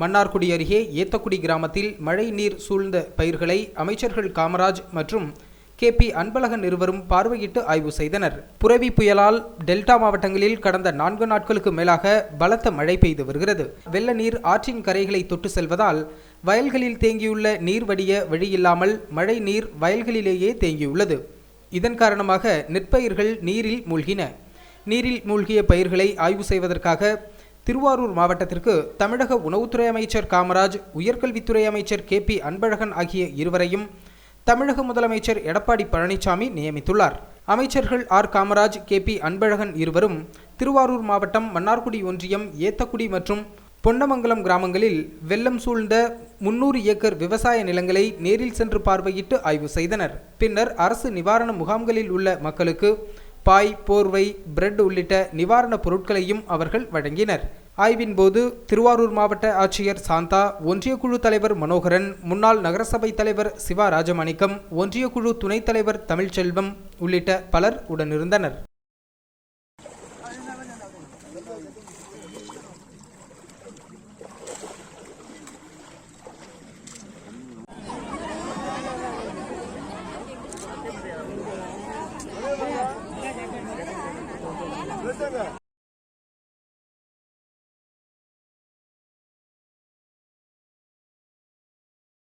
மன்னார்குடி அருகே ஏத்தக்குடி கிராமத்தில் மழை நீர் சூழ்ந்த பயிர்களை அமைச்சர்கள் காமராஜ் மற்றும் கே பி அன்பழகன் இருவரும் பார்வையிட்டு ஆய்வு செய்தனர். புரவி புயலால் டெல்டா மாவட்டங்களில் கடந்த நான்கு நாட்களுக்கு மேலாக பலத்த மழை பெய்து வருகிறது. வெள்ள நீர் ஆற்றின் கரைகளை தொட்டு செல்வதால் வயல்களில் தேங்கியுள்ள நீர் வடிய வழியில்லாமல் மழை நீர் வயல்களிலேயே தேங்கியுள்ளது. இதன் காரணமாக நெற்பயிர்கள் நீரில் மூழ்கின. நீரில் மூழ்கிய பயிர்களை ஆய்வு செய்வதற்காக திருவாரூர் மாவட்டத்திற்கு தமிழக உணவுத்துறை அமைச்சர் காமராஜ் உயர்கல்வித்துறை அமைச்சர் கே பி அன்பழகன் ஆகிய இருவரையும் தமிழக முதலமைச்சர் எடப்பாடி பழனிசாமி நியமித்துள்ளார். அமைச்சர்கள் R. Kamaraj K P Anbalagan இருவரும் திருவாரூர் மாவட்டம் மன்னார்குடி ஒன்றியம் ஏத்தக்குடி மற்றும் பொன்னமங்கலம் கிராமங்களில் வெள்ளம் சூழ்ந்த முன்னூறு ஏக்கர் விவசாய நிலங்களை நேரில் சென்று பார்வையிட்டு ஆய்வு செய்தனர். பின்னர் அரசு நிவாரண முகாம்களில் உள்ள மக்களுக்கு பாய் போர்வை பிரெட் உள்ளிட்ட நிவாரணப் பொருட்களையும் அவர்கள் வழங்கினர். ஆய்வின் போது திருவாரூர் மாவட்ட ஆட்சியர் சாந்தா ஒன்றியக்குழு தலைவர் மனோகரன் முன்னாள் நகரசபை தலைவர் சிவா ராஜமாணிக்கம் ஒன்றியக்குழு துணைத் தலைவர் தமிழ்ச்செல்வம் உள்ளிட்ட பலர் உடனிருந்தனர். desene.